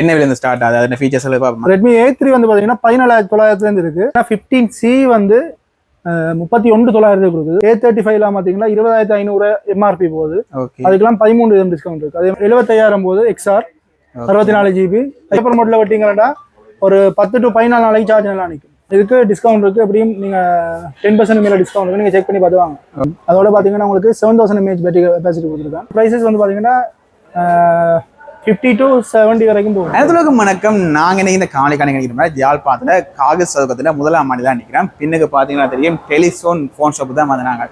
என்ன விலை ஸ்டார்ட் ஆகுது? அதோட ஃபீச்சர்ஸ் எல்லாம் பார்ப்போம்? ரெட்மி ஏ த்ரீ வந்து பார்த்தீங்கன்னா பதினாலாயிரத்தி தொள்ளாயிரத்துலேருந்து இருக்கு. ஃபிஃப்டீன் சி வந்து முப்பத்தி ஒன்று தொள்ளாயிரத்துக்கு கொடுக்குது. ஏ தேர்ட்டி ஃபைவ்லாம் பார்த்தீங்கன்னா இருபதாயிரத்தி ஐநூறு எம்ஆர்பி போகுது. அதுக்கெல்லாம் பதிமூணு விதம் டிஸ்கவுண்ட் இருக்கு. அதே எழுபத்தையாயிரம் போது எக்ஸ்ஆர் அறுபத்தி நாலு ஜிபி பேப்பர் மோட்ல வெட்டிங்கிறடா ஒரு பத்து டு பதினாலு நாளைக்கு சார்ஜ் நல்லா நிற்கும் இதுக்கு டிஸ்கவுண்ட் இருக்கு. எப்படியும் நீங்க டென் பர்சன்ட் மேல டிஸ்கவுண்ட் இருக்கு. நீங்க செக் பண்ணி பார்த்து வாங்க. அதோட பாத்தீங்கன்னா உங்களுக்கு seven thousand mAh battery capacity கொடுத்துருக்காங்க. ப்ரைஸஸ் வந்து பாத்தீங்கன்னா ஃபிஃப்டி டு செவன்ட்டி வரைக்கும் போகும். அனைத்துலகம் வணக்கம். நாங்க இன்னைக்கு இந்த காலை கணக்கு நினைக்கிற மாதிரி ஜாழ்ப்பாணத்துல காகஸ் சதுக்கத்துல முதலாம் ஆண்டு தான் நிற்கிறோம் பின்னுக்கு பாத்தீங்கன்னா தெரியும் டெலிஃபோன் ஃபோன் ஷாப் தான் வந்தாங்க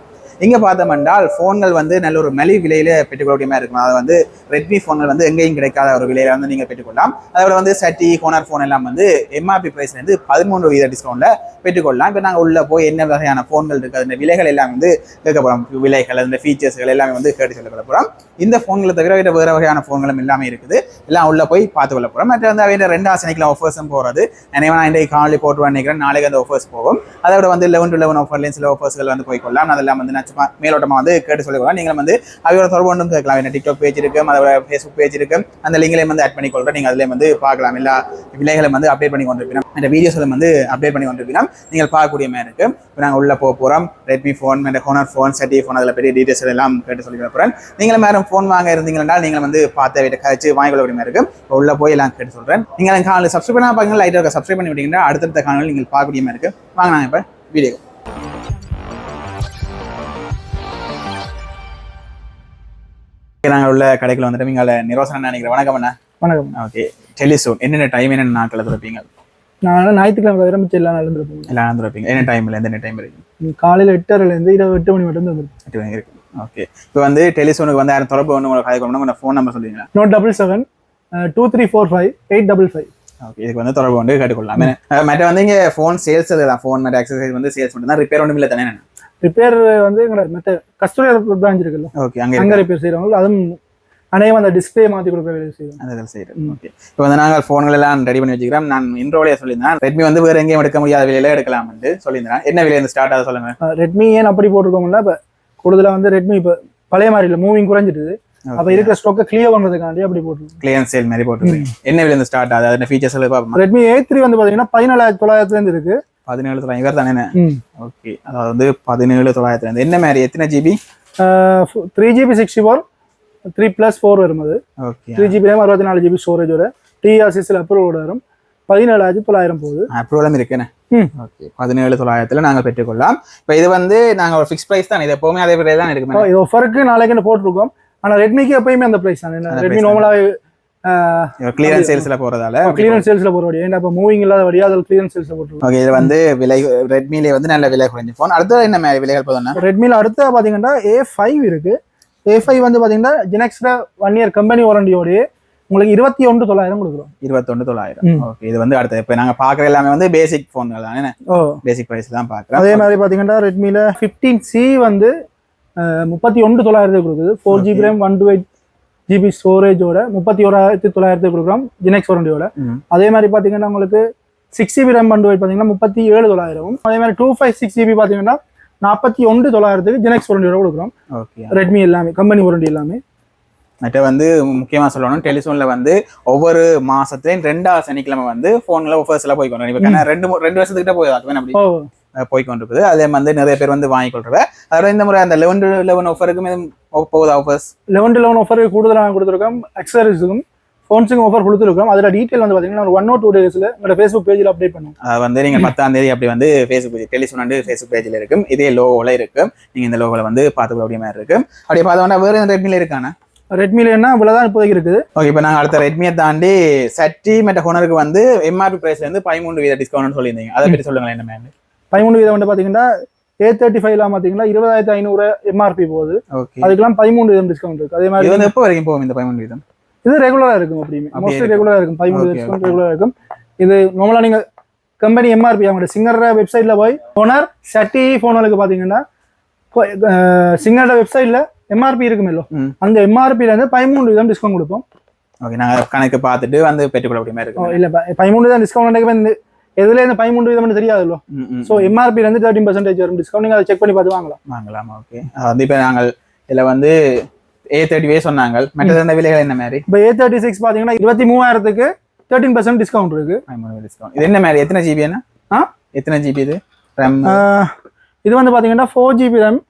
இங்கே பார்த்தோம் என்றால் ஃபோன்கள் வந்து நல்ல ஒரு மலிவு விலையில பெற்றுக்கொள்ளக்கூடிய மாதிரி இருக்கும். அது வந்து ரெட்மி ஃபோன்கள் வந்து எங்கேயும் கிடைக்காத ஒரு விலையில வந்து நீங்கள் பெற்றுக்கொள்ளலாம் அதோட வந்து சட்டி ஹோனர் ஃபோன் எல்லாம் வந்து எம்ஆர்பி ப்ரைஸ்லேருந்து பதிமூன்று வீத டிஸ்கவுண்ட்ல பெற்றுக்கொள்ளலாம் இப்போ நாங்கள் உள்ள போய் என்ன வகையான ஃபோன்கள் இருக்குது அந்த விலைகள் எல்லாம் வந்து கேட்க விலைகள் அந்த ஃபீச்சர்ஸ்கள் எல்லாமே வந்து கேட்டு சொல்ல போகிறோம் இந்த ஃபோன்களை தவிர வேறு வகையான ஃபோன்களும் எல்லாமே இருக்குது. எல்லாம் உள்ள போய் பார்த்து கொள்ள போகிறோம் மற்ற வந்து அவன் ரெண்டு ஆசனைக்கெலாம் ஆஃபர்ஸும் போகிறது நினைவு நான் இன்றைக்கு காலையில் போட்டு நினைக்கிறேன். நாளைக்கு அந்த ஆஃபர்ஸ் போகும். அதோட வந்து லெவன் டு லெவன் ஆஃபர்லேயும் சில ஆஃபர்ஸ்கள் வந்து போய் கொள்ளலாம். அதெல்லாம் வந்து நான் மேலோட்டமாக வந்து கேட்டு சொல்லிக்கலாம் நீங்களும் வந்து அவையோட தொடர்பு ஒன்றும் கேட்கலாம். என்ன டிக்டாக் பேஜ் இருக்கு அதோட ஃபேஸ்புக் பேஜ் இருக்கு அந்த லிங்க்லேயும் வந்து ஆட் பண்ணி கொள்றேன் நீங்கள் அதுலேயும் வந்து பார்க்கலாம். எல்லா விலைகளும் வந்து அப்டேட் பண்ணி கொண்டிருக்கிறோம் இந்த வீடியோஸ் வந்து அப்டேட் பண்ணி கொண்டிருக்கிறோம் நீங்கள் பார்க்கக்கூடிய மாதிரி இருக்கு. இப்போ நாங்கள் உள்ள போக போகிறோம் ரெட்மி ஃபோன் இந்த ஹோனர் ஃபோன் செட்டி ஃபோன் அதில் பெரிய டீட்டெயில்ஸ் எல்லாம் கேட்டு சொல்லி போகிறேன் நீங்களும் மேடம் ஃபோன் வாங்க இருந்தீங்கன்னா நீங்கள் வந்து பார்த்து வீட்டை கழிச்சு வாங்கிக்கொள்ள மாதிரி இருக்கு. இப்போ உள்ள போய் எல்லாம் கேட்டு சொல்கிறேன் நீங்கள் காலையில் சப்ஸ்கிரைப் பண்ணால் பாருங்க. லைட்டாக சப்ஸ்கிரைப் பண்ணி விட்டீங்கன்னா அடுத்தடுத்த காலங்களில் நீங்கள் பார்க்கக்கூடிய மாதிரி இருக்கு. வாங்க நாங்கள் இப்போ வீடியோ நாங்கள் உள்ள கடைக்குள்ள வந்துட்டு நீங்க நிரோசனம் நினைக்கிறேன் வணக்கம் அண்ணா. வணக்கம். ஓகே டெலிசோன் என்னென்ன டைம் என்னென்ன நாட்களில் திறப்பீங்க? நான் ஞாயிற்றுக்கிழமை தவிர மிச்சம் எல்லாம் நடந்துருப்போம் எல்லாம் திறப்பீங்க. என்ன டைம்ல எந்த டைம் இருக்கு? காலையில எட்டரைலேருந்து இரவு எட்டு மணி மட்டும் வந்துருக்கும் எட்டு மணி இருக்கு. ஓகே இப்போ வந்து டெலிசோனுக்கு வந்து யாரும் தொடர்பு ஒன்று உங்களுக்கு கதை கொண்டு ஃபோன் நம்பர் சொல்லுவீங்களா note double seven two three four five eight double five okay இதுக்கு வந்து தொடர்பு வந்து கேட்டுக்கொள்ளலாம். மற்ற வந்து இங்கே ஃபோன் சேல்ஸ் தான். ஃபோன் மற்ற எக்ஸசைஸ் வந்து சேல்ஸ் மட்டும் தான் ரிப்பேர் ஒன்றும் இல்லை தானே ரிப்பேர் வந்து எங்களோட மற்ற கஸ்டமர் பிரான்ச் இருக்குல்ல. ஓகே அங்கே அங்கே ரிப்பேர் செய்கிறவங்க அதுவும் அநேகம் அந்த டிஸ்பிளே மாற்றி கொடுக்குற வேலை செய்வோம் அந்த இதில் செய்கிறேன் ஓகே இப்போ வந்து நாங்கள் ஃபோன்கள் எல்லாம் ரெடி பண்ணி வச்சுக்கிறோம். நான் இன்ட்ரோலேயே சொல்லியிருந்தேன். ரெட்மி வந்து வேறு எங்கேயும் எடுக்க முடியாத விலையில எடுக்கலாம்னு சொல்லியிருந்தேன். என்ன விலை இந்த ஸ்டார்ட் ஆக சொல்லுங்க. ரெட்மி ஏன் அப்படி போட்டிருக்கோம்னா இப்போ கூடுதலாக வந்து ரெட்மி இப்போ பழைய மாதிரி இல்லை மூவிங் குறைஞ்சிட்டுது. அப்போ இருக்கிற ஸ்டாக்கை கிளியர் பண்ணுறதுக்காண்டி அப்படி போட்டிருக்கோம். கிளியரன்ஸ் சேல் மாதிரி போட்டுருக்கீங்க என்ன விலை இந்த ஸ்டார்ட் ஆகுது? அதோட ஃபீச்சர்ஸ் எல்லாம் பார்ப்போம்? ரெட்மி ஏ த்ரீ வந்து பார்த்தீங்கன்னா பதினாலாயிரத்தி தொள்ளாயிரத்துலேருந்து இருக்கு. பதினேழு தொள்ளாயிரம். இவர் தானே ஓகே அதாவது வந்து பதினேழு தொள்ளாயிரத்துல இருந்து. என்ன மாதிரி? எத்தனை GB three GB sixty four three plus four வரும் அது. ஓகே த்ரீ ஜிபி ரேம் அறுபத்தி நாலு ஜிபி ஸ்டோரேஜோட டிஆர்சிஸில் அப்ரூவோட வரும். பதினேழாயிரத்தி தொள்ளாயிரம் போகுது. அப்ரூவலும் இருக்குண்ணே ஓகே பதினேழு தொள்ளாயிரத்துல நாங்கள் பெற்றுக்கொள்ளலாம். இப்போ இது வந்து நாங்கள் ஒரு ஃபிக்ஸ் ப்ரைஸ் தான். இது எப்பவுமே அதே விலை தான் எடுக்குமே இது ஒஃபருக்கு நாளைக்குன்னு போட்டிருக்கோம். ஆனால் ரெட்மிக்கு எப்பயுமே அந்த ப்ரைஸ் தான். ரெட்மி நார்மலாகவே கிளியரன்ஸ் சேல்ஸில் போகிறதால கிளியரன்ஸ் சேல்ஸில் போகிறோம் ஏன்னா இப்போ மூவிங் இல்லாத வழியா அதில் கிளியரன்ஸ் சேல்ஸில் போட்டிருக்கோம் ஓகே இது வந்து விலை ரெட்மிலே வந்து நல்ல விலை குறைஞ்ச. ஃபோன் அடுத்தது என்ன விலைகள் போதும்னா ரெட்மியில் அடுத்த பார்த்தீங்கன்னா ஏ ஃபைவ் இருக்கு. ஏ ஃபைவ் வந்து பார்த்தீங்கன்னா ஜெனக்ஸ்ல ஒன் இயர் கம்பெனி வாரண்டியோடய உங்களுக்கு இருபத்தி ஒன்று தொள்ளாயிரம் கொடுக்குறோம். இருபத்தொன்று தொள்ளாயிரம். ஓகே இது வந்து அடுத்தது. இப்போ நாங்கள் பார்க்குற எல்லாமே வந்து பேசிக் ஃபோன்கள் தானே ஓ. பேசிக் ப்ரைஸ் தான் பார்க்குறோம் அதே மாதிரி பார்த்தீங்கன்னா ரெட்மியில் ஃபிஃப்டீன் சி வந்து முப்பத்தி ஒன்று தொள்ளாயிரத்துக்கு கொடுக்குது. Four GB RAM one two eight GB ஸ்டோரேஜோட முப்பத்தி ஓராயிரத்தி தொள்ளாயிரத்துக்கு கொடுக்குறோம். ஜெனக்ஸ் வாரண்டியோட. அதே மாதிரி பார்த்தீங்கன்னா உங்களுக்கு six GB RAM one two eight பார்த்தீங்கன்னா முப்பத்தி ஏழு தொள்ளாயிரம் அதே மாதிரி டூ ஃபைவ் சிக்ஸ் ஜிபி பார்த்தீங்கன்னா நாற்பத்தி ஒன்று தொள்ளாயிரத்துக்கு ஜெனக்ஸ் வாரண்டியோட கொடுக்குறோம். ஓகே ரெட்மி எல்லாமே கம்பெனி வாரண்டி எல்லாமே. மற்ற வந்து முக்கியமாக சொல்லணும் டெலிஃபோனில் வந்து ஒவ்வொரு மாசத்துலையும் ரெண்டாவது சனிக்கிழமை வந்து ஃபோனில் ஆஃபர்ஸ் எல்லாம் போய் கொண்டு இப்போ ரெண்டு ரெண்டு வருஷத்துக்கிட்ட போய் அப்படி. ஓ அஹ் போய் கொண்டிருக்குது அதே வந்து நிறைய பேர் வந்து வாங்கி கொள்றவ அதோட இந்த முறை அந்த லெவன் டு லெவன் ஆஃபருக்கும் போகுது offers eleven to eleven offer கூடுதலாக கொடுத்துருக்கோம் அக்சசரிஸுக்கும் ஃபோன்ஸுக்கும் ஆஃபர் கொடுத்துருக்கோம். அதில் டீட்டெயில் வந்து பார்த்தீங்கன்னா ஒரு ஒன் ஓ டூ டேஸில் எங்களோட ஃபேஸ்புக் பேஜில் அப்டேட் பண்ணுவோம். அது வந்து நீங்க பத்தாம் தேதி அப்படி வந்து ஃபேஸ்புக் டெலிஃபோன் வந்து ஃபேஸ்புக் பேஜில் இருக்கும். இதே லோகோல இருக்கு. நீங்க இந்த லோகோல வந்து பார்த்துக்கூடிய மாதிரி இருக்கு. அப்படியே பார்த்தோம்னா வேற ரெட்மில இருக்கானா ரெட்மியில் என்ன? இவ்வளோதான் இப்போதைக்கு இருக்குது. ஓகே இப்போ நாங்கள் அடுத்த ரெட்மியை தாண்டி சட்டி மெட்ட ஹோனருக்கு வந்து எம்ஆர்பி பிரைஸ்ல இருந்து பதிமூணு வீத டிஸ்கவுண்ட் சொல்லியிருந்தீங்க. அதை பற்றி சொல்லுங்களேன் என்ன மேம் பதிமூணு வீதம் வந்து பார்த்தீங்கன்னா ஏ தேர்ட்டி ஃபைவ்லாம் பார்த்தீங்கன்னா இருபதாயிரத்தி ஐநூறு எம்ஆர்பி போகுது. அதுக்கெல்லாம் பதிமூணு வீதம் டிஸ்கவுண்ட் இருக்கு. அதே மாதிரி எப்போ வரைக்கும் போகும் இந்த பதிமூணு வீதம்? இது ரெகுலராக இருக்கும் அப்படியுமே அப்படியே மோஸ்ட்லி இருக்கும். ரெகுலராக இருக்கும். பதிமூணு டிஸ்கவுண்ட் ரெகுலராக இருக்கும். இது நார்மலாக நீங்கள் கம்பெனி எம்ஆர்பி அவங்களோட சிங்கர் வெப்சைட்டில் போய் ஓனர் சட்டி ஃபோனுக்கு பார்த்தீங்கன்னா சிங்கரோட வெப்சைட்டில் எம்ஆர்பி இருக்குமேலோ ம். அந்த எம்ஆர்பில இருந்து பதிமூணு வீதம் டிஸ்கவுண்ட் கொடுப்போம். ஓகே நாங்கள் கணக்கு பார்த்துட்டு வந்து பெற்றுக்கொள்ளக்கூடிய மாதிரி ஓ, இருக்கு இல்ல பதிமூணு தான் டிஸ்கவுண்ட் இந்த எதுல இந்த பதிமூணு விதம்னு தெரியாதுல்ல. ஸோ எம்ஆர்பி இருந்து தேர்ட்டின் பர்சன்டேஜ் வரும். டிஸ்கவுண்ட் நீங்க அதை செக் பண்ணி பார்த்து வாங்கலாம். வாங்கலாமா ஓகே வந்து இப்போ நாங்கள் இதில் வந்து ஏ தேர்ட்டிவே சொன்னாங்க மற்ற ரெண்டு விலைகள் என்ன மாதிரி? இப்போ ஏ தேர்ட்டி சிக்ஸ் பார்த்தீங்கன்னா இருபத்தி மூவாயிரத்துக்கு தேர்ட்டின் பர்சன்ட் டிஸ்கவுண்ட் இருக்கு. டிஸ்கவுண்ட் இது என்ன மாதிரி? எத்தனை ஜிபி என்ன? ஆ? எத்தனை ஜிபி இது? ரேம் இது வந்து பார்த்தீங்கன்னா four GB RAM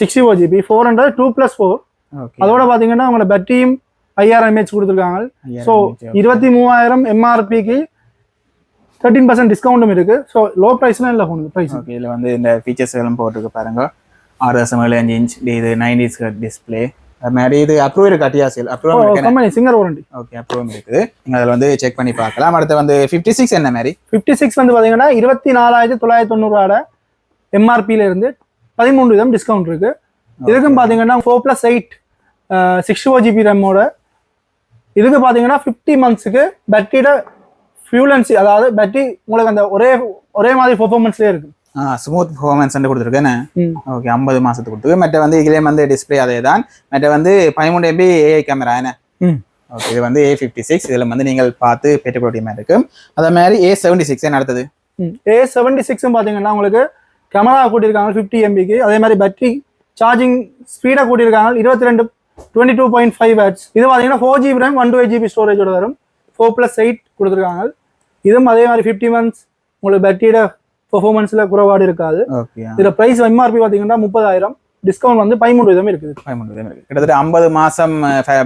sixty four GB four hundred two plus four அதோட பார்த்தீங்கன்னா உங்களோட பேட்டரியும் ஐயாயிரம் எம்ஏஹெச் கொடுத்துருக்காங்க. ஸோ இருபத்தி மூவாயிரம் எம்ஆர்பிக்கு தேர்ட்டின் பர்சன்ட் டிஸ்கவுண்ட்டும் இருக்கு. ஸோ லோ ப்ரைஸ்லாம் இல்லை ஃபோனுக்கு ப்ரைஸ் ஓகே இதில் வந்து இந்த ஃபீச்சர்ஸ் எல்லாம் போட்டிருக்கு பாருங்க. ஆறு தசம் ஏழு அஞ்சு இன்ச் இது நைன்டிஸ் டிஸ்பிளே அது மாதிரி இது அப்ரூவ் இருக்கு அட்டியாசில் அப்ரூவ் கம்பெனி சிங்கர் வாரண்டி ஓகே அப்ரூவ் இருக்குது நீங்கள் அதில் வந்து செக் பண்ணி பார்க்கலாம். அடுத்து வந்து ஃபிஃப்டி சிக்ஸ் என்ன மாதிரி? ஃபிஃப்டி சிக்ஸ் வந்து பார்த்தீங்கன்னா இருபத்தி நாலாயிரத்தி தொள்ளாயிரத்தி தொண்ணூறுவாட எம்ஆர்பியில இருந்து பதிமூணு விதம் டிஸ்கவுண்ட் இருக்கு. இதுக்கும் பார்த்தீங்கன்னா four plus eight sixty four GB ரேமோட இதுக்கு பார்த்தீங்கன்னா ஃபிஃப்டி மந்த்ஸுக்கு பேட்டரியோட ஃபியூலன்சி அதாவது பேட்டரி உங்களுக்கு அந்த ஒரே ஒரே மாதிரி பெர்ஃபார்மன்ஸ்லேயே இருக்கு. ஆ ஸ்மூத் பர்ஃபார்மன்ஸ் கொடுத்துருக்கேன். ம். ஓகே ஐம்பது மாதத்துக்கு கொடுத்துருக்கு மற்ற வந்து இதுலேயே வந்து டிஸ்பிளே அதே தான் மற்ற வந்து பதிமூணு எம்பி ஏஐ கேமரா என்ன? ஓகே இது வந்து ஏ ஃபிஃப்டி சிக்ஸ் இதில் வந்து நீங்கள் பார்த்து பெற்றுக்கொள்ள மாதிரி இருக்கு. அதே மாதிரி ஏ செவன்டி சிக்ஸ் அடுத்தது? ஏ செவன்டி சிக்ஸும் பார்த்தீங்கன்னா உங்களுக்கு கேமரா கூட்டியிருக்காங்க ஃபிஃப்டி எம்பிக்கு அதே மாதிரி பேட்டரி சார்ஜிங் ஸ்பீடாக கூட்டியிருக்காங்க இருபத்தி ரெண்டு twenty two point five hats இது பார்த்தீங்கன்னா four GB RAM one two eight GB ஸ்டோரேஜோட வரும். ஃபோர் ப்ளஸ் எயிட் கொடுத்துருக்காங்க. இதுவும் அதே மாதிரி ஃபிஃப்டி மந்த்ஸ் உங்களுக்கு பேட்டரியோட பெர்ஃபார்மன்ஸில் குறைபாடு இருக்காது. இதில் ப்ரைஸ் எம்ஆர்பி பார்த்தீங்கன்னா முப்பதாயிரம். டிஸ்கவுண்ட் வந்து பதிமூணு விதம் இருக்குது. பதிமூணு இருக்கு கிட்டத்தட்ட ஐம்பது மாசம்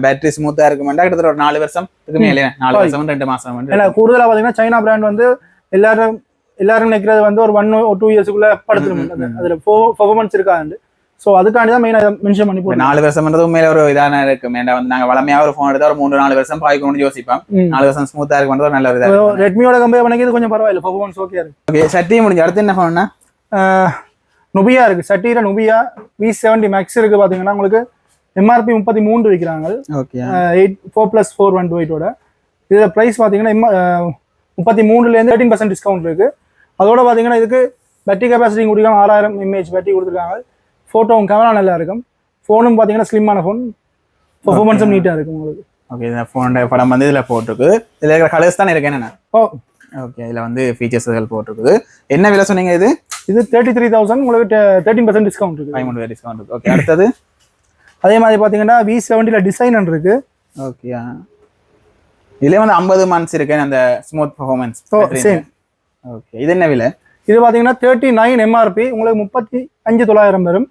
பேட்டரி ஸ்மூத்தா இருக்குமெண்டா? கிட்டத்தட்ட ஒரு நாலு வருஷம். இதுக்கு மேலே நாலு வருஷம் ரெண்டு மாசம் வந்து ஏன்னா கூடுதலாக பார்த்தீங்கன்னா சைனா பிராண்ட் வந்து எல்லாரும் எல்லாரும் நினைக்கிறது வந்து ஒரு ஒன் ஒரு டூ இயர்ஸுக்குள்ள படுத்துரும். அதில் பெர்ஃபார்மன்ஸ் இருக்காது. ஸோ அதுக்காண்டி தான் மெயினாக மென்ஷன் பண்ணி போட்டு நாலு வருஷம்ன்றது உண்மையில ஒரு இதான இருக்கு. ஏன்டா வந்து நாங்க வளமையா ஒரு ஃபோன் எடுத்தா ஒரு மூணு நாலு வருஷம் பாய்க்கணும்னு யோசிப்போம். நாலு வருஷம் ஸ்மூத்தா இருக்கும்ன்றது ஒரு நல்ல ஒரு இதா ரெட்மியோட கம்பேர் பண்ணி இது கொஞ்சம் பரவாயில்ல. பெர்ஃபார்மன்ஸ் ஓகே இருக்கு. ஓகே சட்டி முடிஞ்சு அடுத்து என்ன ஃபோன்னா நுபியா இருக்கு. சட்டீர நுபியா வி செவன்டி மேக்ஸ் இருக்கு பாத்தீங்கன்னா உங்களுக்கு எம்ஆர்பி முப்பத்தி மூன்று விற்கிறாங்க okay eight four plus four one two எயிட்டோட இதில் ப்ரைஸ் பார்த்தீங்கன்னா முப்பத்தி மூணுலேருந்து தேர்ட்டின் பர்சன்ட் டிஸ்கவுண்ட் இருக்கு. அதோட பார்த்தீங்கன்னா இதுக்கு பேட்டரி கெப்பாசிட்டி கொடுக்கலாம் ஆறாயிரம் எம்ஏஹெச் பேட்டரி கொடுத்துருக்காங்க. ஃபோட்டோவும் கேமரா நல்லா இருக்கும் ஃபோனும் பார்த்தீங்கன்னா ஸ்லிம்மான ஃபோன் பெர்ஃபார்மன்ஸும் நீட்டாக இருக்கும் உங்களுக்கு. ஓகே இந்த ஃபோனோட படம் வந்து இதுல போட்டிருக்கு. இதுல இருக்கிற கலர்ஸ் தானே இருக்கு என்னென்ன? ஓ. ஓகே இதுல வந்து ஃபீச்சர்ஸ் போட்டிருக்குது. என்ன விலை சொன்னீங்க இது? இது தேர்ட்டி த்ரீ தௌசண்ட் உங்களுக்கு தேர்ட்டின் பர்சன்ட் டிஸ்கவுண்ட் இருக்கு பதிமூணு டிஸ்கவுண்ட் இருக்கு. ஓகே அடுத்தது? அதே மாதிரி பார்த்தீங்கன்னா வி செவன்ட்டியில் டிசைன் இருக்கு. ஓகே இதுல வந்து ஐம்பது மந்த்ஸ் இருக்கு அந்த ஸ்மூத் பர்ஃபார்மன்ஸ் சேம் ஓகே இது என்ன விலை? இது பார்த்தீங்கன்னா தேர்ட்டி நைன் எம்ஆர்பி உங்களுக்கு முப்பத்தி அஞ்சு தொள்ளாயிரம் வரும்.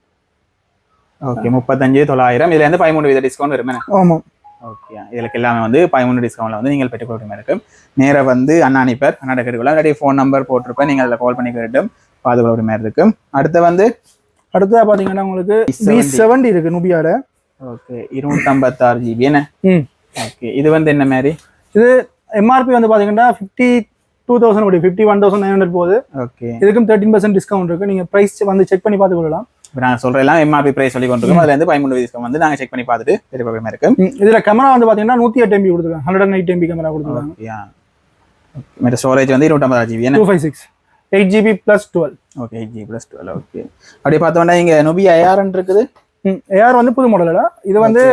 ஓகே முப்பத்தஞ்சு தொள்ளாயிரம். இதுல இருந்து பதிமூணு வீத டிஸ்கவுண்ட் வருமே. ஆமாம் ஓகே இதுக்கு எல்லாமே வந்து பதிமூணு டிஸ்கவுண்ட்ல வந்து நீங்கள் பெற்றுக்கொள்ள மாதிரி இருக்கும் நேரா வந்து அண்ணா அனுப்பர் அண்ணா கேட்டுக்கலாம் இல்லாட்டி ஃபோன் நம்பர் போட்டிருப்பேன். நீங்கள் அதில் கால் பண்ணி கேட்டும் பாதுகாப்பு மாதிரி இருக்கும். அடுத்து வந்து அடுத்ததாக பார்த்தீங்கன்னா உங்களுக்கு வி செவன்டி இருக்கு நுபியாட ஓகே இருநூத்தம்பத்தாறு ஜிபி என்ன? ஓகே இது வந்து என்ன மாதிரி? இது எம்ஆர்பி வந்து பார்த்தீங்கன்னா ஃபிஃப்டி டூ தௌசண்ட் ஓடி fifty one thousand nine hundred போகுது. ஓகே இதுக்கும் தேர்ட்டின் பர்சன்ட் டிஸ்கவுண்ட் இருக்கு. நீங்கள் ப்ரைஸ் வந்து செக் பண்ணி பார்த்து கொள்ளலாம் இப்போ நாங்கள் சொல்கிற எல்லாம் எம்ஆர்பி ப்ரைஸ் சொல்லி கொண்டிருக்கோம். அதுல இருந்து பதிமூணு டிஸ்கவுண்ட் வந்து நாங்கள் செக் பண்ணி பார்த்துட்டு மாதிரி இருக்கும் ம், இதுல கேமரா வந்து பார்த்தீங்கன்னா நூற்றி எட்டு எம்பி கொடுத்துருக்காங்க. Hundred and eight MP camera கொடுத்துருக்காங்க. மற்ற ஸ்டோரேஜ் வந்து இருநூற்றம்பதாறு GB two five six eight GB plus twelve okay eight G plus twelve okay அப்படி பார்த்தோம்னா இங்கே நொபி ஐஆர்என் இருக்குது. ஏஆர் வந்து புது மாடல் இது வந்து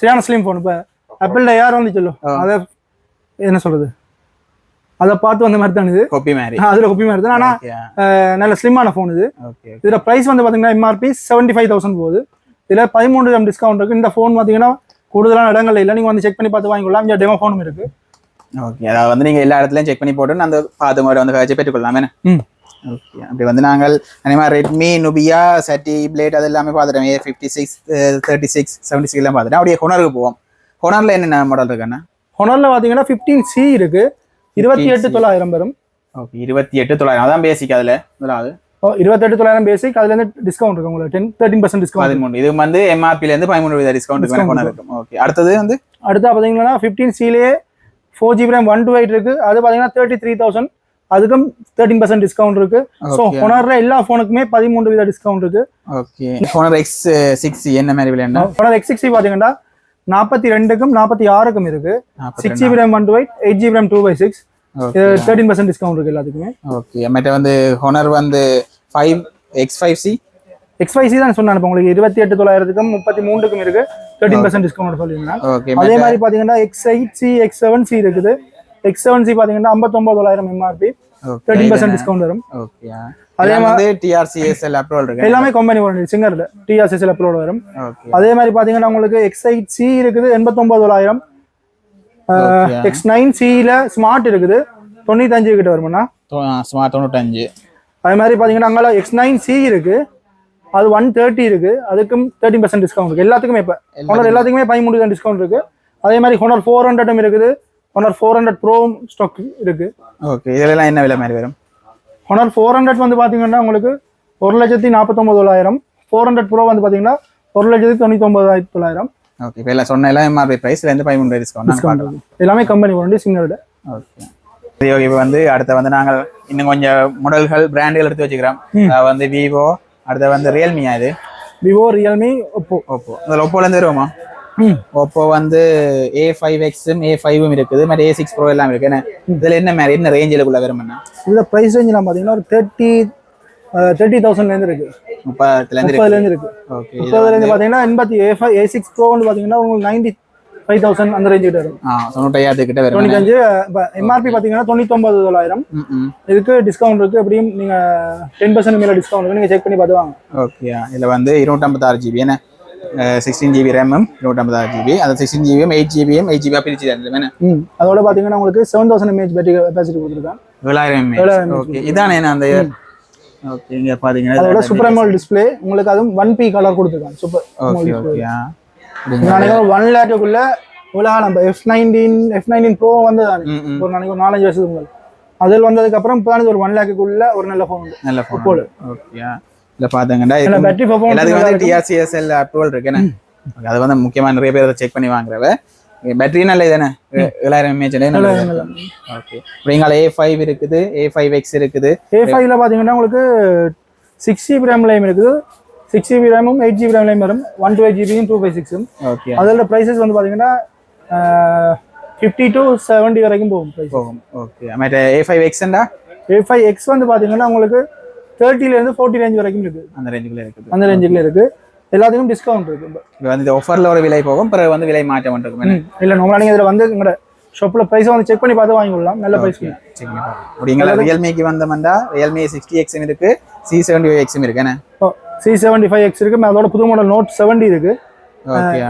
சரியான ஸ்லிம் ஃபோன் இப்போ ஆப்பிள் ஏஆர் வந்து சொல்லும் அதை என்ன சொல்றது? அதை பார்த்து வந்த மாதிரி தான் இது. கொப்பி மாதிரி. அதில் கொப்பி மாதிரி தான். ஓகே நல்ல ஸ்லிம்மான ஃபோன் இது. இதில் ப்ரைஸ் வந்து பார்த்தீங்கன்னா எம்ஆர்பி செவன்ட்டி ஃபைவ் தௌசண்ட் போகுது. இதில் பதிமூணு டிஸ்கவுண்ட் இருக்கு. இந்த ஃபோன் பார்த்தீங்கன்னா கூடுதலான இடங்கள் இல்லை. நீங்கள் வந்து செக் பண்ணி பார்த்து வாங்கிக்கலாம் இங்கே டெமோ ஃபோனும் இருக்கு. ஓகே அதாவது வந்து நீங்கள் எல்லா இடத்துலையும் செக் பண்ணி போட்டு அந்த பார்த்து மாதிரி வந்து வச்சு பெற்றுக்கொள்ளலாம். ஓகே அப்படி வந்து நாங்கள் அதே மாதிரி ரெட்மி நுபியா சட்டி பிளேட் அது எல்லாமே பார்த்துட்டோம். A fifty six thirty six seventy six எல்லாம் பார்த்துட்டோம். அப்படியே ஹொனருக்கு போவோம். ஹொனரில் என்னென்ன மாடல் இருக்குண்ணா ஹொனரில் பார்த்தீங்கன்னா ஃபிஃப்டீன் சி இருக்கு. இருபத்தி எட்டு தொள்ளாயிரம் வரும். ஓகே இருபத்தி எட்டு தொள்ளாயிரம். அதான் பேசிக் அதில் முதலாவது. ஓ இருபத்தெட்டு தொள்ளாயிரம் பேசிக் அதுலேருந்து டிஸ்கவுண்ட் இருக்கு உங்களுக்கு. டென் தேர்ட்டின் பர்சன்ட் டிஸ்கவுண்ட் பதிமூணு இது வந்து எம்ஆர்பிலேருந்து பதிமூணு வீத டிஸ்கவுண்ட் இருக்கும். ஓகே அடுத்தது வந்து? அடுத்தா பார்த்தீங்கன்னா fifteen சிலேயே four GB RAM one two eight இருக்கு. அது பார்த்தீங்கன்னா தேர்ட்டி த்ரீ தௌசண்ட் அதுக்கும் தேர்ட்டின் பர்சன்ட் டிஸ்கவுண்ட் இருக்கு. ஸோ. ஹொனர்ல எல்லா ஃபோனுக்குமே பதிமூன்று வீத டிஸ்கவுண்ட் இருக்கு. ஓகே ஹொனர் எக்ஸ் சிக்ஸ் என்ன மாதிரி என்ன ஹொனர் எக்ஸ் சிக்ஸ்டி பார்த்தீங்கன்னா நாற்பத்தி ரெண்டுக்கும் நாற்பத்தி ஆறுக்கும் இருக்கு. Six GB RAM one two eight eight GB RAM two by six thirteen percent discount இருக்கு எல்லாத்துக்குமே. ஓகே மற்ற வந்து ஹொனர் வந்து five X five C XYC தான் சொன்னேன் உங்களுக்கு இருபத்தி எட்டு தொள்ளாயிரத்துக்கும் முப்பத்தி மூணுக்கும் இருக்கு. தேர்ட்டின் பர்சன்ட் டிஸ்கவுண்ட் சொல்லியிருந்தேன். அதே மாதிரி பார்த்தீங்கன்னா X eight C X seven C இருக்குது. எக்ஸ் செவன் சி பார்த்தீங்கன்னா ஐம்பத்தொம்பது தொள்ளாயிரம் எம்ஆர்பி தேர்ட்டின் பர்சன்ட் டிஸ்கவுண்ட் வரும். ஓகே அதே வந்து டிஆர்சிஎஸ்எல் அப்ரூவல் இருக்கு. எல்லாமே கம்பெனி வாரண்டி சிங்கர்ல டிஆர்சிஎஸ்ல அப்லோட் வரும். அதே மாதிரி பாத்தீங்கன்னா உங்களுக்கு எக்ஸ் எயிட் சி இருக்குது எண்பத்தொன்பது தொள்ளாயிரம் Okay. எக்ஸ் நைன் சியில் ஸ்மார்ட் இருக்குது. தொண்ணூத்தஞ்சு கிட்ட வருமாண்ணா? ஸ்மார்ட் தொண்ணூத்தஞ்சு. அதே மாதிரி பார்த்தீங்கன்னா அங்கே எக்ஸ் நைன் சி இருக்கு. அது ஒன் தேர்ட்டி இருக்கு. அதுக்கும் தேர்ட்டி பர்சன்ட் டிஸ்கவுண்ட் இருக்கு. எல்லாத்துக்குமே இப்போ. ஹோனர் எல்லாத்துக்குமே பதிமூணு தான் டிஸ்கவுண்ட் இருக்கு. அதே மாதிரி ஹோனர் ஃபோர் ஹண்ட்ரடும் இருக்குது. Honor four hundred pro stock இருக்கு. ஓகே இதெல்லாம் என்ன விலை மாதிரி வரும்? ஹோனர் ஃபோர் ஹண்ட்ரட் வந்து பார்த்தீங்கன்னா உங்களுக்கு ஒரு லட்சத்தி நாற்பத்தொம்பது தொள்ளாயிரம் ஃபோர் ஹண்ட்ரட் ப்ரோ வந்து பார்த்தீங்கன்னா ஒரு லட்சத்தி தொண்ணூத்தொம்பதாயிரத்தி தொள்ளாயிரம். ஓகே இப்போ எல்லாம் சொன்ன எல்லாம் எம்ஆர்பி ப்ரைஸ்ல இருந்து பதிமூணு டிஸ்கவுண்ட் எல்லாமே கம்பெனி வாரண்டி சிங்கிளோட ஓகே சரி ஓகே இப்போ வந்து அடுத்து வந்து நாங்கள் இன்னும் கொஞ்சம் மாடல்கள் பிராண்டுகள் எடுத்து வச்சுக்கிறோம். வந்து விவோ அடுத்து வந்து ரியல்மியா இது? விவோ ரியல்மி ஒப்போ ஓப்போ அதில் ஓப்போலேருந்து வருவோமா? ம். ஓப்போ வந்து ஏ ஃபைவ் எக்ஸும் ஏ ஃபைவும் இருக்குது. மாதிரி ஏ சிக்ஸ் ப்ரோ எல்லாம் இருக்கு. என்ன இதில் என்ன மாதிரி என்ன ரேஞ்சிலுக்குள்ள வரும்னா இதில் ப்ரைஸ் ரேஞ்செலாம் பார்த்தீங்கன்னா ஒரு தேர்ட்டி தேர்ட்டி தௌசண்ட்லேருந்து இருக்கு. முப்பதுலேருந்து இருக்கு. முப்பதுலேருந்து இருக்கு. ஓகே முப்பதுலேருந்து பார்த்தீங்கன்னா எண்பத்தி A five A six pro வந்து பார்த்தீங்கன்னா உங்களுக்கு நைன்டி ஃபைவ் தௌசண்ட் அந்த ரேஞ்சு கிட்ட வரும். தொண்ணூத்தையாயிரத்து கிட்ட வரும் தொண்ணூத்தஞ்சு இப்போ எம்ஆர்பி பார்த்தீங்கன்னா தொண்ணூத்தொம்பது தொள்ளாயிரம். இதுக்கு டிஸ்கவுண்ட் இருக்கு. எப்படியும் நீங்கள் டென் பர்சன்ட் மேலே டிஸ்கவுண்ட் இருக்கு. நீங்கள் செக் பண்ணி பார்த்து வாங்க. ஓகே இதில் வந்து இருநூற்றம்பத்தாறு ஜிபி என்ன சிக்ஸ்டீன் ஜிபி ரேமும் இருநூற்றம்பத்தாறு ஜிபி அந்த சிக்ஸ்டீன் ஜிபியும் எயிட் ஜிபியும் எயிட் ஜிபியாக பிரிச்சு தரல என்ன அதோட பார்த்தீங்கன்னா உங்களுக்கு seven thousand mAh battery capacity கொடுத்துருக்காங்க ஏழாயிரம் ஏழாயிரம் ஓகே இதானே என்ன அந்த ஓகே இங்கே பார்த்தீங்கன்னா அதோட சூப்பர் அமோல் டிஸ்பிளே உங்களுக்கு அதுவும் ஒன் பி கலர் கொடுத்துருக்காங்க சூப்பர் ஓகே ஓகே ஒன் லேக்குள்ள இவ்வளோ நம்ம F nineteen F nineteen pro வந்து ஒரு நாளைக்கு ஒரு நாலஞ்சு வருஷத்துக்கு அதில் வந்ததுக்கு அப்புறம் இப்போ ஒரு ஒன் லேக்குள்ள ஒரு நல்ல ஃபோன் நல்ல ஃபோன் ஓகே இல்லை பேட்டரி எல்லாத்துக்கும் வந்து டிஆர்சிஎஸ்எல் அப்ரூவல் இருக்கு என்ன? Okay, அது வந்து முக்கியமாக நிறைய பேர் செக் பண்ணி வாங்குறவ. பேட்டரி நல்ல தானே? ஏழாயிரம் எம்ஏஹெச் ஓகே அப்படிங்களா ஏ ஃபைவ் இருக்குது ஏ ஃபைவ் எக்ஸ் இருக்குது. ஏ ஃபைவ்ல பார்த்தீங்கன்னா உங்களுக்கு சிக்ஸ் ஜிபி ரேம் லைம் இருக்குது. சிக்ஸ் ஜிபி ரேமும் எயிட் ஜிபி ரேம் லைம் வரும். ஒன் டூ எயிட் ஜிபியும் டூ ஃபைவ் சிக்ஸும் ஓகே அதோட ப்ரைஸஸ் வந்து பார்த்தீங்கன்னா ஃபிஃப்டி டு செவன்ட்டி வரைக்கும் போகும் போகும். ஓகே மற்ற ஏ ஃபைவ் எக்ஸ்ண்டா ஏ ஃபைவ் எக்ஸ் வந்து பார்த்தீங்கன்னா உங்களுக்கு தேர்ட்டிலேருந்து ஃபோர்ட்டி ரேஞ்ச் வரைக்கும் இருக்குது அந்த ரேஞ்சுக்குள்ளே இருக்குது. அந்த ரேஞ்சில் இருக்குது எல்லாத்துக்கும் டிஸ்கவுண்ட் இருக்கு. இப்போ வந்து ஆஃபரில் ஒரு விலை போகும் பிறகு வந்து விலை மாற்றம் இருக்கும்? இல்லை நம்மளா நீங்கள் இதில் வந்து எங்களோட ஷாப்பில் ப்ரைஸை வந்து செக் பண்ணி பார்த்து வாங்கிக்கலாம் நல்ல ப்ரைஸ் செக் பண்ணி அப்படிங்களா ரியல்மிக்கு வந்தோம்னா ரியல்மி சிக்ஸ்டி எக்ஸும் இருக்கு சி செவன்டி ஃபைவ் எக்ஸும் இருக்கு சி செவன்ட்டி ஃபைவ் எக்ஸ் இருக்குது அதோட புது மாடல் நோட் செவன்ட்டி இருக்குது ஓகே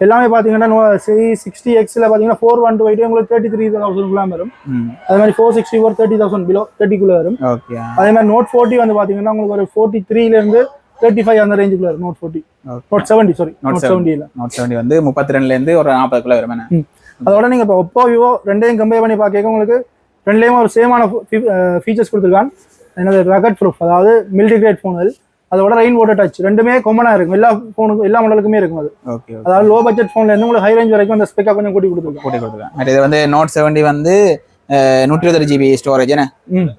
எல்லாமே பார்த்தீங்கன்னா சி சிக்ஸ்டி எக்ஸில் பார்த்தீங்கன்னா ஃபோர் ஒன் டூ எயிட் உங்களுக்கு தேர்ட்டி த்ரீ தௌசண்ட்குலாம் வரும். ம். அதே மாதிரி four sixty four thirty thousand below தேர்ட்டிக்குள்ளே வரும். ஓகே அதே மாதிரி நோட் ஃபோர்ட்டி வந்து பார்த்தீங்கன்னா உங்களுக்கு ஒரு ஃபோர்ட்டி த்ரீலேருந்து தேர்ட்டி ஃபைவ் அந்த ரேஞ்சுக்குள்ள வரும் note forty note seventy sorry note செவன்ட்டியில் note seventy வந்து முப்பத்தி ரெண்டுலேருந்து ஒரு நாற்பதுக்குள்ள வரும் அதோட நீங்கள் இப்போ ஒப்போ விவோ ரெண்டையும் கம்பேர் பண்ணி பார்க்க உங்களுக்கு ரெண்டுலேயுமே ஒரு சேமான ஃபீச்சர்ஸ் கொடுத்துருக்கான் என்னது? ரகட் ப்ரூஃப் அதாவது மில்ட்ரி கிரேட் ஃபோன்கள் அதோட ரெயின் வாட்டர் டச் ரெண்டுமே காமனாக இருக்கும். எல்லா ஃபோனுக்கும் எல்லா மாடலுக்குமே இருக்கும் அது. ஓகே அதாவது லோ பட்ஜெட் ஃபோன்ல இருந்து உங்களுக்கு ஹை ரேஞ்ச் வரைக்கும் அந்த ஸ்பெக்கா கொஞ்சம் கூட்டி கொடுத்துருக்கோம் போட்டி கொடுத்துருக்கேன் இது வந்து நோட் செவன்டி வந்து நூற்றி இருபது ஜிபி ஸ்டோரேஜ் என்ன?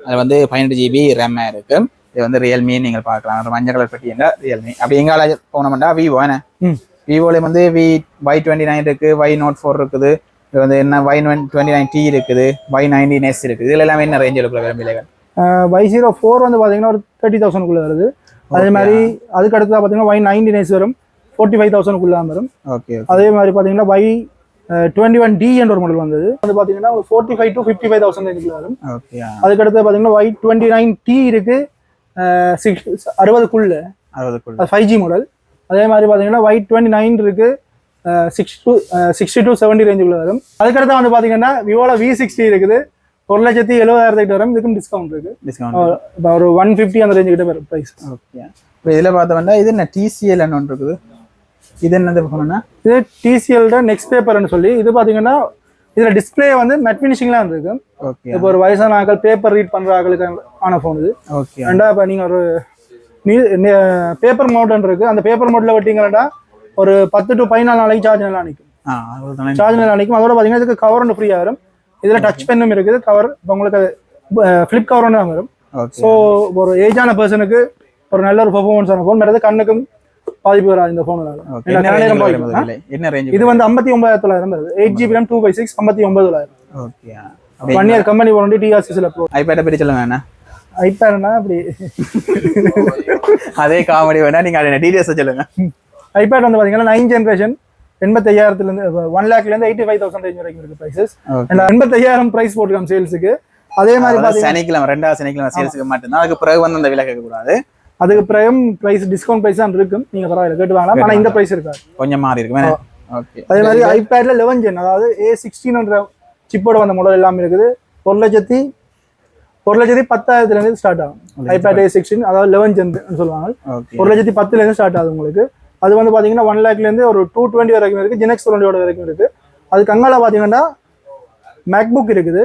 அது வந்து பதினெட்டு ஜிபி ரேம் இருக்கு. இது வந்து ரியல்மி நீங்கள் பார்க்கலாம். ஒரு மஞ்சள் கலர் பெட்டி என்ன ரியல்மி அப்படி எங்கால போனோம்னா விவோ என்ன? ம். விவோல வந்து வி ஒய் டுவெண்ட்டி நைன் இருக்கு ஒய் நோட் ஃபோர் இருக்குது. இது வந்து என்ன? ஒய் டுவெண்ட்டி நைன் டி இருக்குது ஒய் நைன்டீன் எஸ் இருக்குது. இதுல எல்லாமே என்ன ரேஞ்சில் இருக்கிற விலைகள் வை ஜீரோ ஃபோர் வந்து பார்த்தீங்கன்னா ஒரு தேர்ட்டி தௌசண்ட்குள்ளே வருது. அதே மாதிரி அதுக்கு அடுத்ததாக பார்த்தீங்கன்னா வை நைன்டி நைன்ஸ் வரும் ஃபோர்ட்டி ஃபைவ் தௌசண்ட்குள்ளே வரும். ஓகே அதே மாதிரி பார்த்தீங்கன்னா வை டுவெண்ட்டி ஒன் டி என்ற ஒரு மாடல் வந்தது. அது பார்த்தீங்கன்னா ஒரு forty five to fifty five thousand ரேஞ்சுக்குள்ள வரும். ஓகே அதுக்கு அடுத்து பார்த்தீங்கன்னா வை டுவெண்ட்டி நைன் டி இருக்கு சிக்ஸ் அறுபதுக்குள்ள. அறுபதுக்குள்ள. அது ஃபைவ் ஜி மாடல் அதே மாதிரி பார்த்தீங்கன்னா வை டுவெண்ட்டி நைன் இருக்கு six to sixty to seventy ரேஞ்சுக்குள்ள வரும். அதுக்கடுத்து வந்து பார்த்தீங்கன்னா விவோல வி சிக்ஸ்டி இருக்குது. ஒரு லட்சத்தி எழுபதாயிரத்துக்கு வரும். இதுக்கும் டிஸ்கவுண்ட் இருக்கு. டிஸ்கவுண்ட் ஒரு ஒன் ஃபிஃப்டி அந்த ரேஞ்சு கிட்ட வரும் ப்ரைஸ் ஓகே இப்போ இதில் பார்த்தோம்னா இது என்ன? டிசிஎல் ஒன்று இருக்குது. இது என்னது இது டிசிஎல்ட நெக்ஸ்ட் பேப்பர்னு சொல்லி இது பார்த்தீங்கன்னா இதில் டிஸ்பிளே வந்து மெட் ஃபினிஷிங்லாம் இருக்கு. ஓகே இப்போ ஒரு வயசான ஆட்கள் பேப்பர் ரீட் பண்ணுற ஆட்களுக்கு ஆன ஃபோன் இது. ஓகே ரெண்டா இப்போ நீங்கள் ஒரு பேப்பர் மோட்னு இருக்கு. அந்த பேப்பர் மோட்ல வெட்டிங்கன்னா ஒரு பத்து டு பதினாலு நாளைக்கு சார்ஜ் நல்லா நிற்கும் சார்ஜ் நல்லா நிற்கும் அதோட பார்த்தீங்கன்னா இதுக்கு கவர் ஒன்று ஃப்ரீயாக வரும். இதில் டச் பென்னும் இருக்குது. கவர் இப்போ உங்களுக்கு ஃப்ளிப் கவர் ஒன்று வரும் ஸோ ஒரு ஏஜான பர்சனுக்கு ஒரு நல்ல ஒரு பர்ஃபார்மன்ஸான ஃபோன் மற்றது கண்ணுக்கும் பாதிப்பு வராது இந்த ஃபோனில் ஓகே என்ன ரேஞ்ச் இது வந்து ஐம்பத்தி ஒன்பதாயிரத்தி தொள்ளாயிரம் வருது eight GB RAM two by six ஐம்பத்தி ஒன்பது தொள்ளாயிரம் okay one year company warranty டிஆர்சிஸில் bro ஐபேட்டை பற்றி சொல்லுங்க ஐபேட்னா அப்படி? அதே காமெடி வேணா நீங்க டீடைல்ஸை சொல்லுங்க. ஐபேட் வந்து பார்த்தீங்கன்னா நைன் ஜென்ரேஷன் எண்பத்தையாயிரத்துலேருந்து ஒன் லேக்லேருந்து எயிட்டி ஃபைவ் தௌசண்ட் ரேஞ்ச் வரைக்கும் இருக்கு ப்ரைஸஸ் ஓகே எண்பத்தையாயிரம் ப்ரைஸ் போட்டுருக்காங்க சேல்ஸுக்கு அதே மாதிரி சனிக்கிழமை ரெண்டாவது சனிக்கிழமை சேல்ஸுக்கு மட்டும்தான். அதுக்கு பிறகு வந்து அந்த விலை கேட்கக்கூடாது. அதுக்கு பிறகு ப்ரைஸ் டிஸ்கவுண்ட் ப்ரைஸ் தான் இருக்கும். நீங்கள் பரவாயில்ல கேட்டு வாங்கலாம். ஆனால் இந்த ப்ரைஸ் இருக்காது. கொஞ்சம் மாறி இருக்கு ஓகே அதே மாதிரி ஐபேட்ல லெவன் ஜென் அதாவது ஏ சிக்ஸ்டீன்ன்ற சிப்போட வந்த மாடல் எல்லாமே இருக்குது. ஒரு லட்சத்தி ஒரு லட்சத்தி பத்தாயிரத்துல இருந்து ஸ்டார்ட் ஆகும் ஐபேட் ஏ சிக்ஸ்டீன் அதாவது லெவன் ஜென் சொல்லுவாங்க. ஒரு லட்சத்தி பத்துல இருந்து ஸ்டார்ட் ஆகுது உங்களுக்கு. அது வந்து பாத்தீங்கன்னா ஒன் லேக்ல இருந்து ஒரு டூ டுவெண்ட்டி வரைக்கும் இருக்கு. ஜெனக்ஸ் டுவெண்ட்டியோட வரைக்கும் இருக்கு. அதுக்கு அங்கால பாத்தீங்கன்னா மேக்புக் இருக்குது.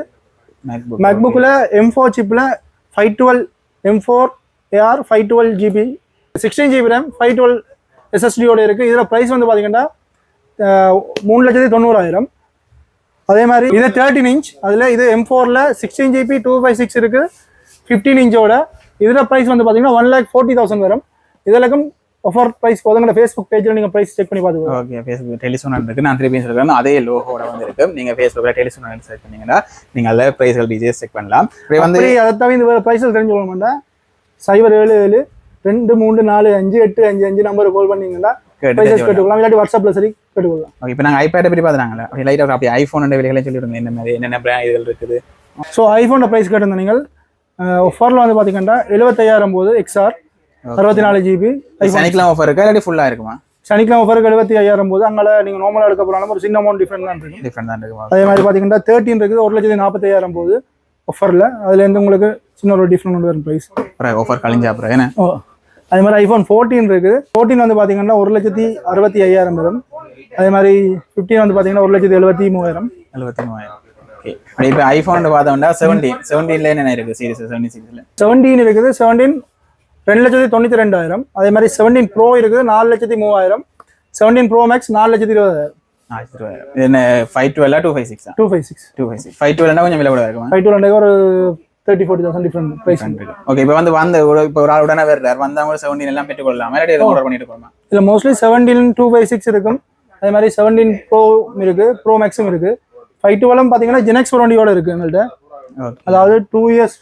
மேக்புக் மேக்புக்கில் எம் ஃபோர் சிப்பில் five twelve M four Air five twelve GB sixteen GB RAM five twelve எஸ்எஸ்டியோட இருக்குது இதில் ப்ரைஸ் வந்து பார்த்தீங்கன்னா மூணு லட்சத்தி தொண்ணூறாயிரம். அதே மாதிரி இது தேர்ட்டின் இன்ச் அதில் இது எம் ஃபோரில் sixteen GB two five six இருக்குது ஃபிஃப்டீன் இன்ச்சோட இதில் ப்ரைஸ் வந்து பார்த்தீங்கன்னா ஒன் லேக் ஃபோர்ட்டி தௌசண்ட் வரும். இதெல்லாம் ஆஃபர் ப்ரைஸ் போதுங்கிற ஃபேஸ்புக் பேஜில் நீங்கள் ப்ரைஸ் செக் பண்ணி பார்த்துக்கோங்க ஓகே ஃபேஸ்புக் டெலிசோன் இருக்கு. நான் திருப்பி சொல்றேன் அதே லோகோட வந்து இருக்கு. நீங்க ஃபேஸ்புக்கில் டெலிசோன் சர்ச் பண்ணீங்கன்னா நீங்க அதில் ப்ரைஸ்கள் டீடைல்ஸ் செக் பண்ணலாம். வந்து அதை தவிர இந்த ப்ரைஸில் தெரிஞ்சு கொள்ள மாட்டேன் சைபர் ஏழு ஏழு ரெண்டு மூணு நாலு அஞ்சு எட்டு அஞ்சு அஞ்சு நம்பர் கால் பண்ணீங்கன்னா ப்ரைஸஸ். கேட்டுக்கலாம் இல்லாட்டி வாட்ஸ்அப்பில் சரி கேட்டுக்கொள்ளலாம். ஓகே இப்போ நாங்கள் ஐபேடை பற்றி பார்த்துறாங்களே அப்படி லைட்டாக அப்படி ஐஃபோன் விலைகளையும் சொல்லிவிடுங்க. என்ன மாதிரி என்னென்ன பிராண்ட் இதுகள் இருக்குது. ஸோ ஐஃபோனோட ப்ரைஸ் கேட்டிருந்த நீங்கள். ஒஃபரில் வந்து பார்த்தீங்கன்னா எழுபத்தையாயிரம் போது எக்ஸ்ஆர் அறுபத்தி நாலு ஜிபி சனிக்கிழமை ஆஃபர் இருக்கா? இல்லாட்டி ஃபுல்லாக இருக்குமா? சனிக்கிழமை ஒஃபருக்கு எழுபத்தி ஐயாயிரம் போது அங்கே நீங்கள் நார்மலாக எடுக்க போனாலும் ஒரு சின்ன அமௌண்ட் டிஃப்ரெண்ட் தான் இருக்கும். டிஃப்ரெண்ட் தான் இருக்குமா? அதே மாதிரி பார்த்தீங்கன்னா தேர்ட்டின் இருக்குது ஒரு லட்சத்தி நாற்பத்தையாயிரம் போது ஒஃபரில் அதுலேருந்து உங்களுக்கு சின்ன ஒரு டிஃப்ரெண்ட் வரும் ப்ரைஸ் ஆஃபர் கழிஞ்சா அப்புறம் என்ன? ஓ அதே மாதிரி ஐஃபோன் ஃபோர்டீன் இருக்குது. ஃபோர்டீன் வந்து பார்த்தீங்கன்னா ஒரு லட்சத்தி அறுபத்தி ஐயாயிரம் வரும். அதே மாதிரி ஃபிஃப்டீன் வந்து பார்த்தீங்கன்னா ஒரு லட்சத்தி எழுபத்தி மூவாயிரம். எழுபத்தி மூவாயிரம். இப்போ ஐஃபோன் பார்த்தோம்னா செவன்டீன் செவன்டீன்ல என்னென்ன இருக்குது? சீரிஸ் செவன்டீன் சீரிஸில் செவன்டீன் இருக்குது. செவன்டீன் ரெண்டு லட்சத்தி தொண்ணூற்றி ரெண்டாயிரம். அதே மாதிரி செவன்டீன் ப்ரோ இருக்குது நாலு லட்சத்தி மூவாயிரம். செவன்டீன் ப்ரோ மேக்ஸ் நாலு லட்சத்தி இருபதாயிரம். என்ன ஃபைவ் டுவெல்லா டூ ஃபைவ் சிக்ஸா two five six two five six five டுவெல்னா கொஞ்சம் விலை கூட இருக்குமா? ஃபைவ் ஒரு thirty forty thousand different price okay இப்போ வந்து வந்து இப்போ ஒரு ஆள் உடனே வர்றார். வந்தவங்க செவன்டீன் எல்லாம் பெற்றுக்கொள்ளலாம் இல்லாட்டி எதுவும் ஆர்டர் பண்ணிட்டு போகலாமா இதில் mostly seventeen two five six இருக்கும். அதே மாதிரி செவன்டீன் ப்ரோ இருக்குது ப்ரோ மேக்ஸும் இருக்குது ஃபைவ் டுவெலும் பார்த்தீங்கன்னா ஜெனக்ஸ் வாரண்டியோட இருக்குது எங்கள்கிட்ட அதாவது two years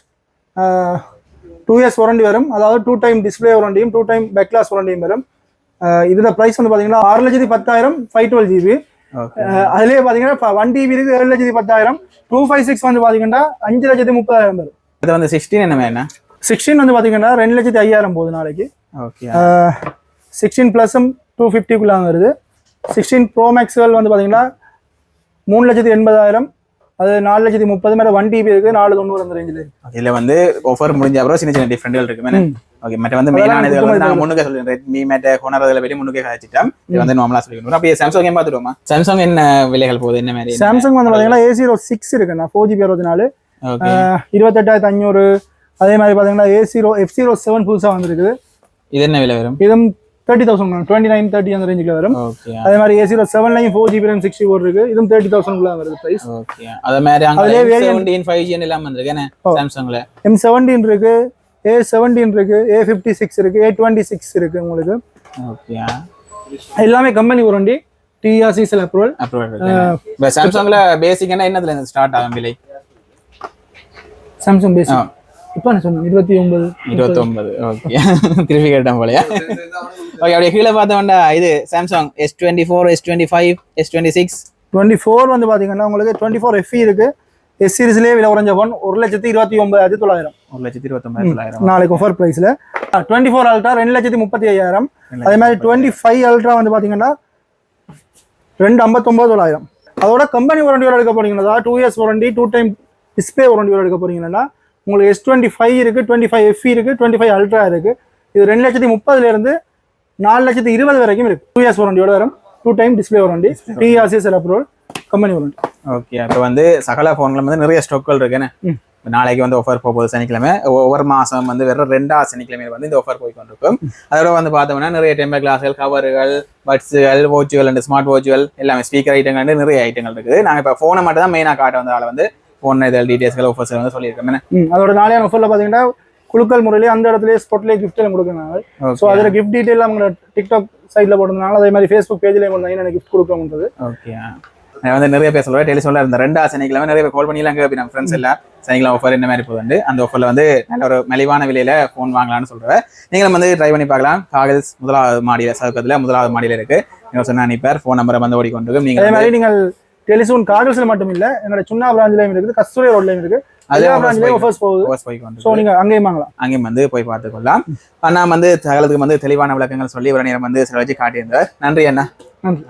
two years warranty வரும். அதாவது டூ டைம் டிஸ்பிளே வாரண்டியும் டூ டைம் பேக்லாஸ் வாரண்டியும் வரும். இதோட ப்ரைஸ் வந்து பார்த்தீங்கன்னா ஆறு லட்சத்தி பத்தாயிரம் ஃபைவ் டுவெல் ஜிபி அதுலேயே பார்த்தீங்கன்னா ஒன் டிபி இருக்குது ஏழு லட்சத்தி பத்தாயிரம் டூ ஃபைவ் சிக்ஸ் வந்து பார்த்தீங்கன்னா அஞ்சு லட்சத்தி முப்பதாயிரம் வரும். இது வந்து சிக்ஸ்டீன் என்ன வேணா சிக்ஸ்டீன் வந்து பார்த்தீங்கன்னா ரெண்டு லட்சத்தி ஐயாயிரம் போகுது நாளைக்கு. ஓகே சிக்ஸ்டீன் ப்ளஸும் டூ ஃபிஃப்டிக்குள்ளே வருது. சிக்ஸ்டீன் ப்ரோ மேக்ஸ்கள் வந்து பார்த்தீங்கன்னா மூணு லட்சத்தி எண்பதாயிரம் அது நாலு லட்சத்தி முப்பது மேலே ஒன் டிபி இருக்குது நாலு தொண்ணூறு அந்த ரேஞ்சில் இருக்குது இதுல வந்து ஆஃபர் முடிஞ்ச அப்புறம் சின்ன சின்ன டிஃப்ரெண்ட்கள் இருக்கு ஓகே மற்ற வந்து மெயினான இதுகள் வந்து நாங்கள் முன்னுக்கே சொல்லுறேன் ரெட்மி மேட்ட ஹோனர் அதில் பற்றி முன்னுக்கே கழிச்சிட்டோம் இது வந்து நார்மலாக சொல்லிக்கணும். அப்படியே சாம்சங் ஏன் பார்த்துருவோமா சாம்சங் என்ன விலைகள் போகுது? என்ன மாதிரி? சாம்சங் வந்து பார்த்தீங்கன்னா ஏ ஜீரோ சிக்ஸ் இருக்குண்ணா ஃபோர் ஜிபி அறுபத்தி நாலு இருபத்தெட்டாயிரத்து அஞ்சூறு அதே மாதிரி பார்த்தீங்கன்னா A zero F zero seven புதுசாக வந்திருக்குது. இது என்ன விலை வரும்? இதுவும் thirty thousand twenty nine thirty அந்த ரேஞ்சுக்கு வரும். அதே மாதிரி A zero செவன்லையும் four GB RAM sixty four இருக்கு. இதுவும் தேர்ட்டி தௌசண்ட்குள்ள வருது ப்ரைஸ் ஓகே அதே மாதிரி அதுலயே செவன்டீன் ஃபைவ் ஜி எல்லாம் வந்திருக்கு. என்ன? சாம்சங்ல எம் செவன்டீன் இருக்கு. ஏ செவன்டீன் இருக்கு. ஏ ஃபிஃப்டி சிக்ஸ் இருக்கு. ஏ டுவெண்ட்டி சிக்ஸ் இருக்கு உங்களுக்கு. ஓகே எல்லாமே கம்பெனி வாரண்டி டிஆர்சி சில அப்ரூவல் அப்ரூவல் சாம்சங்ல பேசிக்கான என்னதுல ஸ்டார்ட் ஆகும் விலை? சாம்சங் பேசி ஆ. இப்போ நான் சொன்னேன் இருபத்தி ஒன்பது. இருபத்தொன்பது. ஓகே திருப்பி கேட்டேன் போலயா? ஓகே அப்படியே கீழே பார்த்தோம்னா இது Samsung S twenty four S twenty five S twenty six twenty four வந்து பார்த்தீங்கன்னா உங்களுக்கு டுவெண்ட்டி ஃபோர் எஃப்இ இருக்கு. எஸ் சீரிஸ்லேயே விலை குறைஞ்ச ஃபோன் ஒரு லட்சத்தி இருபத்தி ஒன்பதாயிரத்தி தொள்ளாயிரம். ஒரு லட்சத்தி இருபத்தொன்பது தொள்ளாயிரம். நாளைக்கு ஆஃபர் ப்ரைஸில் டுவெண்ட்டி ஃபோர் அல்ட்ரா ரெண்டு லட்சத்தி முப்பத்தி ஐயாயிரம். அதே மாதிரி டுவெண்ட்டி ஃபைவ் அல்ட்ரா வந்து பார்த்தீங்கன்னா ரெண்டு ஐம்பத்தொம்பது தொள்ளாயிரம். அதோட கம்பெனி வாரண்டியோட எடுக்க போறீங்கன்னா அதாவது two years warranty two time display வாரண்டியோட எடுக்க போறீங்கன்னா உங்களுக்கு எஸ் டுவெண்ட்டி ஃபைவ் இருக்கு டுவெண்ட்டி ஃபைவ் எஃப்இ இருக்கு டுவெண்ட்டி ஃபைவ் அல்ட்ரா இருக்கு. இது ரெண்டு லட்சத்தி முப்பதுல இருந்து நாலு லட்சத்தி இருபது வரைக்கும் இருக்கு. டூ இயர்ஸ் வாரண்டியோட வரும். Two time display warranty TRCS approval company warranty okay அப்போ வந்து சகல ஃபோன்ல வந்து நிறைய ஸ்டாக்கள் இருக்குன்னு நாளைக்கு வந்து ஆஃபர் போகுது சனிக்கிழமை. ஒவ்வொரு மாசம் வந்து வெறும் ரெண்டாவது சனிக்கிழமை வந்து இந்த ஆஃபர் போய் கொண்டிருக்கும். அதோட வந்து பார்த்தோம்னா நிறைய டெம்பர் கிளாஸ்கள் கவர்கள் பட்ஸுகள் வாட்சுகள் அண்ட் ஸ்மார்ட் வாட்சுகள் எல்லாமே ஸ்பீக்கர் ஐட்டங்கள் நிறைய ஐட்டங்கள் இருக்குது. நாங்கள் இப்போ ஃபோனை மட்டும் தான் மெயினாக காட்ட வந்ததால வந்து ஃபோன் இதில் டீட்டெயில்ஸ்கள் ஆஃபர்ஸ் வந்து? ம் அதோட நாளையான ஆஃபரில் பார்த்தீங்கன்னா குழுக்கள் முறையிலே அந்த இடத்துல ஸ்பாட்லேயே gift எல்லாம் கொடுக்குறாங்க ஸோ அதில் கிஃப்ட் டீட்டெயில் அவங்க டிக்டாக் சைட்டில் போட்டிருந்தாங்க அதே மாதிரி ஃபேஸ்புக் பேஜ்லேயே எனக்கு கிஃப்ட் கொடுக்கணுன்றது ஓகே நான் வந்து நிறைய பேர் சொல்லுவேன் டெலிசோனில் இருந்த ரெண்டாவது சனிக்கிழமை நிறைய பேர் கால் பண்ணிலாம் கேட்பி நம்ம ஃப்ரெண்ட்ஸ் எல்லாம் சனிக்கிழமை ஆஃபர் என்ன மாதிரி போகுது அந்த ஆஃபரில் வந்து நல்ல ஒரு மலிவான விலையில ஃபோன் வாங்கலாம்னு சொல்கிறேன் நீங்களும் வந்து ட்ரை பண்ணி பார்க்கலாம். காகல்ஸ் முதலாவது மாடியில் சதுக்கத்தில் முதலாவது மாடியில் இருக்கு. நீங்கள் சொன்ன அனுப்பார் ஃபோன் நம்பரை வந்து ஓடிக்கொண்டிருக்கும். அதே நீங்கள் நீங்கள் டெலிசூன் கார்டல்ஸில் மட்டும் இல்லை எங்களோட சுண்ணா பிராஞ்சிலையும் இருக்குது கஸ்தூரி ரோட்லையும் நீங்கள் அங்கேயும் வந்து போய் பார்த்துக்கொள்ளலாம். அண்ணா வந்து சகலத்துக்கு வந்து தெளிவான விளக்கங்கள் சொல்லி ஒரு நேரம் வந்து சில வச்சு காட்டியிருந்தார். நன்றி அண்ணா. நன்றி.